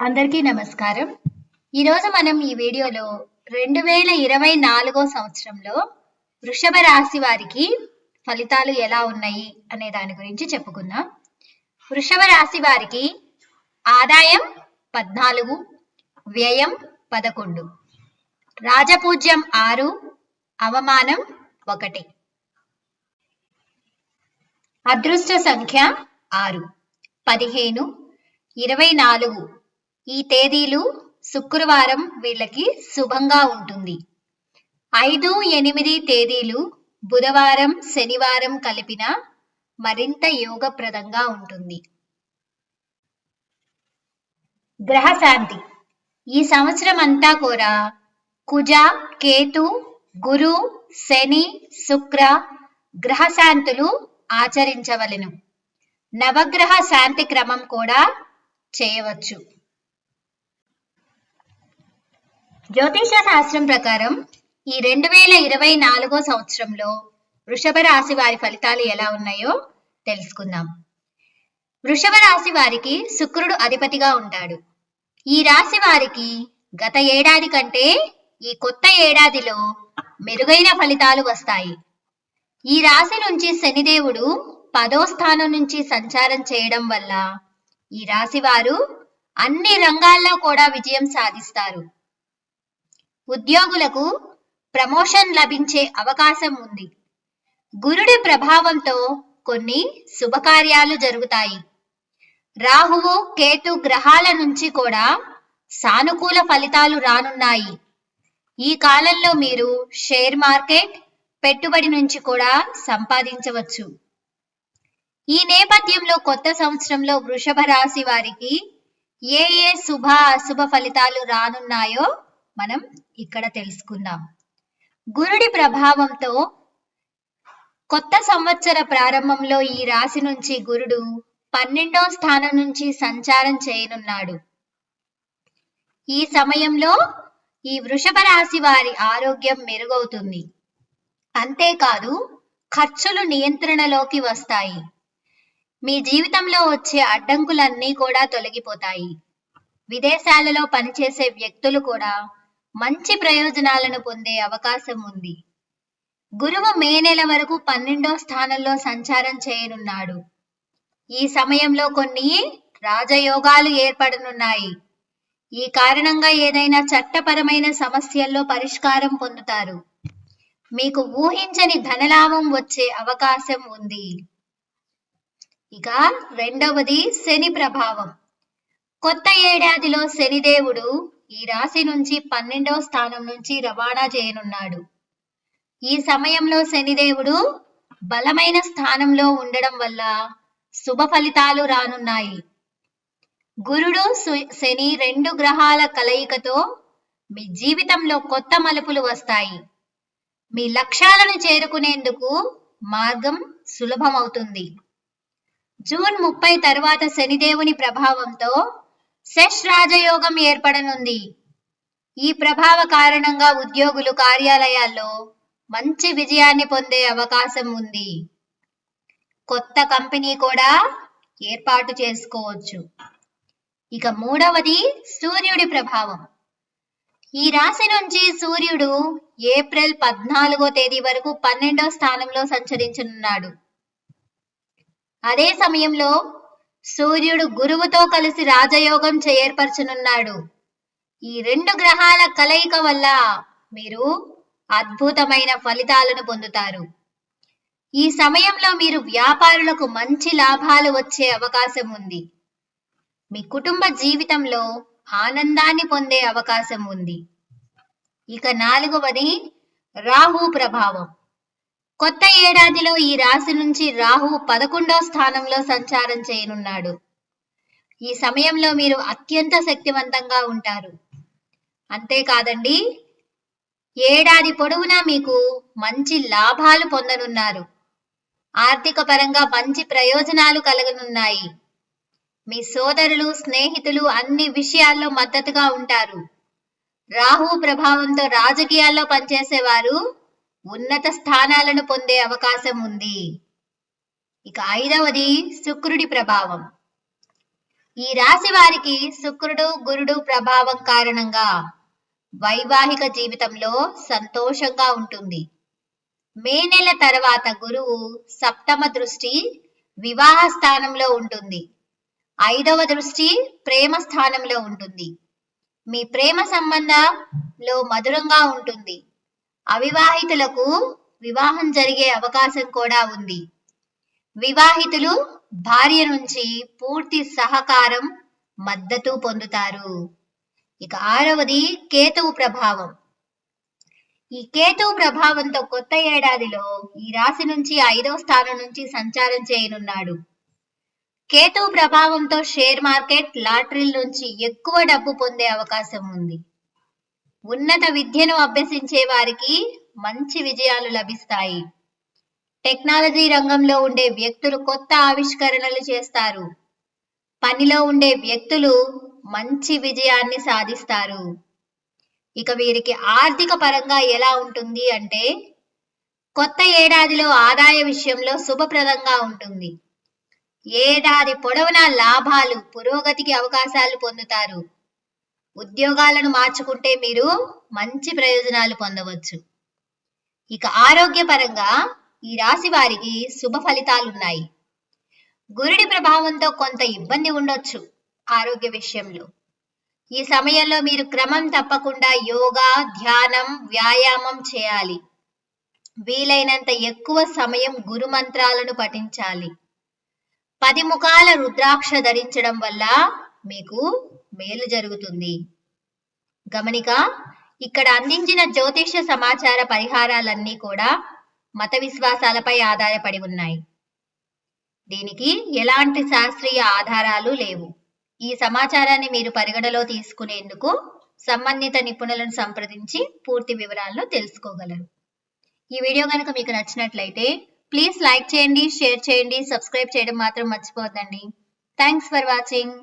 అందరికీ నమస్కారం. ఈరోజు మనం ఈ వీడియోలో రెండు వేల ఇరవై నాలుగో సంవత్సరంలో వృషభ రాశి వారికి ఫలితాలు ఎలా ఉన్నాయి అనే దాని గురించి చెప్పుకుందాం. వృషభ రాశి వారికి ఆదాయం పద్నాలుగు వ్యయం పదకొండు రాజపూజ్యం ఆరు అవమానం ఒకటి. అదృష్ట సంఖ్య ఆరు పదిహేను ఇరవై నాలుగు ఈ తేదీలు శుక్రవారం వీళ్ళకి శుభంగా ఉంటుంది. ఐదు ఎనిమిది తేదీలు బుధవారం శనివారం కలిపిన మరింత యోగప్రదంగా ఉంటుంది. గ్రహశాంతి. ఈ సంవత్సరం అంతా కూడా కుజ కేతు గురు శని శుక్ర గ్రహశాంతులు ఆచరించవలెను. నవగ్రహ శాంతి క్రమం కూడా చేయవచ్చు. జ్యోతిష శాస్త్రం ప్రకారం ఈ రెండు వేల ఇరవై నాలుగో సంవత్సరంలో వృషభ రాశి వారి ఫలితాలు ఎలా ఉన్నాయో తెలుసుకుందాం. వృషభ రాశి వారికి శుక్రుడు అధిపతిగా ఉంటాడు. ఈ రాశి వారికి గత ఏడాది కంటే ఈ కొత్త ఏడాదిలో మెరుగైన ఫలితాలు వస్తాయి. ఈ రాశి నుంచి శనిదేవుడు పదో స్థానం నుంచి సంచారం చేయడం వల్ల ఈ రాశి వారు అన్ని రంగాల్లో కూడా విజయం సాధిస్తారు. ఉద్యోగులకు ప్రమోషన్ లభించే అవకాశం ఉంది. గురుడి ప్రభావంతో కొన్ని శుభకార్యాలు జరుగుతాయి. రాహువు కేతు గ్రహాల నుంచి కూడా సానుకూల ఫలితాలు రానున్నాయి. ఈ కాలంలో మీరు షేర్ మార్కెట్ పెట్టుబడి నుంచి కూడా సంపాదించవచ్చు. ఈ నేపథ్యంలో కొత్త సంవత్సరంలో వృషభ రాశి వారికి ఏ ఏ శుభ అశుభ ఫలితాలు రానున్నాయో మనం ఇక్కడ తెలుసుకుందాం. గురుడి ప్రభావంతో కొత్త సంవత్సర ప్రారంభంలో ఈ రాశి నుంచి గురుడు పన్నెండో స్థానం నుంచి సంచారం చేయనున్నాడు. ఈ సమయంలో ఈ వృషభ రాశి వారి ఆరోగ్యం మెరుగవుతుంది. అంతేకాదు ఖర్చులు నియంత్రణలోకి వస్తాయి. మీ జీవితంలో వచ్చే అడ్డంకులన్నీ కూడా తొలగిపోతాయి. విదేశాలలో పనిచేసే వ్యక్తులు కూడా మంచి ప్రయోజనాలను పొందే అవకాశం ఉంది. గురువు మే నెల వరకు పన్నెండో స్థానంలో సంచారం చేయనున్నాడు. ఈ సమయంలో కొన్ని రాజయోగాలు ఏర్పడనున్నాయి. ఈ కారణంగా ఏదైనా చట్టపరమైన సమస్యల్లో పరిష్కారం పొందుతారు. మీకు ఊహించని ధనలాభం వచ్చే అవకాశం ఉంది. ఇక రెండవది శని ప్రభావం. కొత్త ఏడాదిలో శనిదేవుడు ఈ రాశి నుంచి పన్నెండవ స్థానం నుంచి రవాణా చేయనున్నాడు. ఈ సమయంలో శనిదేవుడు బలమైన స్థానంలో ఉండడం వల్ల శుభ ఫలితాలు రానున్నాయి. గురుడు శని రెండు గ్రహాల కలయికతో మీ జీవితంలో కొత్త మలుపులు వస్తాయి. మీ లక్ష్యాలను చేరుకునేందుకు మార్గం సులభమవుతుంది. జూన్ ముప్పై తర్వాత శనిదేవుని ప్రభావంతో సెష్ రాజయోగం ఏర్పడనుంది. ఈ ప్రభావ కారణంగా ఉద్యోగులు కార్యాలయాల్లో మంచి విజయాన్ని పొందే అవకాశం ఉంది. కొత్త కంపెనీ కూడా ఏర్పాటు చేసుకోవచ్చు. ఇక మూడవది సూర్యుడి ప్రభావం. ఈ రాశి నుంచి సూర్యుడు ఏప్రిల్ పద్నాలుగో తేదీ వరకు పన్నెండో స్థానంలో సంచరించనున్నాడు. అదే సమయంలో సూర్యుడు గురువుతో కలిసి రాజయోగం చేర్పరచనున్నాడు ఈ రెండు గ్రహాల కలయిక వల్ల మీరు అద్భుతమైన ఫలితాలను పొందుతారు. ఈ సమయంలో మీరు వ్యాపారులకు మంచి లాభాలు వచ్చే అవకాశం ఉంది. మీ కుటుంబ జీవితంలో ఆనందాన్ని పొందే అవకాశం ఉంది. ఇక నాలుగవది రాహు ప్రభావం. కొత్త ఏడాదిలో ఈ రాశి నుంచి రాహు పదకొండో స్థానంలో సంచారం చేయనున్నాడు. ఈ సమయంలో మీరు అత్యంత శక్తివంతంగా ఉంటారు. అంతేకాదండి ఏడాది పొడవునా మీకు మంచి లాభాలు పొందనున్నారు. ఆర్థిక పరంగా మంచి ప్రయోజనాలు కలగనున్నాయి. మీ సోదరులు స్నేహితులు అన్ని విషయాల్లో మద్దతుగా ఉంటారు. రాహు ప్రభావంతో రాజకీయాల్లో పనిచేసేవారు ఉన్నత స్థానాలను పొందే అవకాశం ఉంది. ఇక ఐదవది శుక్రుడి ప్రభావం. ఈ రాశి వారికి శుక్రుడు గురుడు ప్రభావం కారణంగా వైవాహిక జీవితంలో సంతోషంగా ఉంటుంది. మే నెల తర్వాత గురువు సప్తమ దృష్టి వివాహ స్థానంలో ఉంటుంది. ఐదవ దృష్టి ప్రేమ స్థానంలో ఉంటుంది. మీ ప్రేమ సంబంధంలో మధురంగా ఉంటుంది. అవివాహితులకు వివాహం జరిగే అవకాశం కూడా ఉంది. వివాహితులు భార్య నుంచి పూర్తి సహకారం మద్దతు పొందుతారు. ఇక ఆరవది కేతువు ప్రభావం. ఈ కేతువు ప్రభావంతో కొత్త ఏడాదిలో ఈ రాశి నుంచి ఐదవ స్థానం నుంచి సంచారం చేయనున్నాడు. కేతువు ప్రభావంతో షేర్ మార్కెట్ లాటరీల నుంచి ఎక్కువ డబ్బు పొందే అవకాశం ఉంది. ఉన్నత విద్యను అభ్యసించే వారికి మంచి విజయాలు లభిస్తాయి. టెక్నాలజీ రంగంలో ఉండే వ్యక్తులు కొత్త ఆవిష్కరణలు చేస్తారు. పనిలో ఉండే వ్యక్తులు మంచి విజయాన్ని సాధిస్తారు. ఇక వీరికి ఆర్థిక పరంగా ఎలా ఉంటుంది అంటే కొత్త ఏడాదిలో ఆదాయ విషయంలో శుభప్రదంగా ఉంటుంది. ఏడాది పొడవునా లాభాలు పురోగతికి అవకాశాలు పొందుతారు. ఉద్యోగాలను మార్చుకుంటే మీరు మంచి ప్రయోజనాలు పొందవచ్చు. ఇక ఆరోగ్యపరంగా ఈ రాశి వారికి శుభ ఫలితాలున్నాయి గురుడి ప్రభావంతో కొంత ఇబ్బంది ఉండొచ్చు ఆరోగ్య విషయంలో. ఈ సమయంలో మీరు క్రమం తప్పకుండా యోగా ధ్యానం వ్యాయామం చేయాలి. వీలైనంత ఎక్కువ సమయం గురు మంత్రాలను పఠించాలి. పది ముఖాల రుద్రాక్ష ధరించడం వల్ల మీకు మేలు జరుగుతుంది. గమనిక ఇక్కడ అందించిన జ్యోతిష్య సమాచార పరిహారాలన్నీ కూడా మత విశ్వాసాలపై ఆధారపడి ఉన్నాయి. దీనికి ఎలాంటి శాస్త్రీయ ఆధారాలు లేవు. ఈ సమాచారాన్ని మీరు పరిగణలో తీసుకునేందుకు సంబంధిత నిపుణులను సంప్రదించి పూర్తి వివరాలను తెలుసుకోగలరు. ఈ వీడియో కనుక మీకు నచ్చినట్లయితే ప్లీజ్ లైక్ చేయండి షేర్ చేయండి సబ్స్క్రైబ్ చేయడం మాత్రం మర్చిపోవద్దండి. Thanks for watching.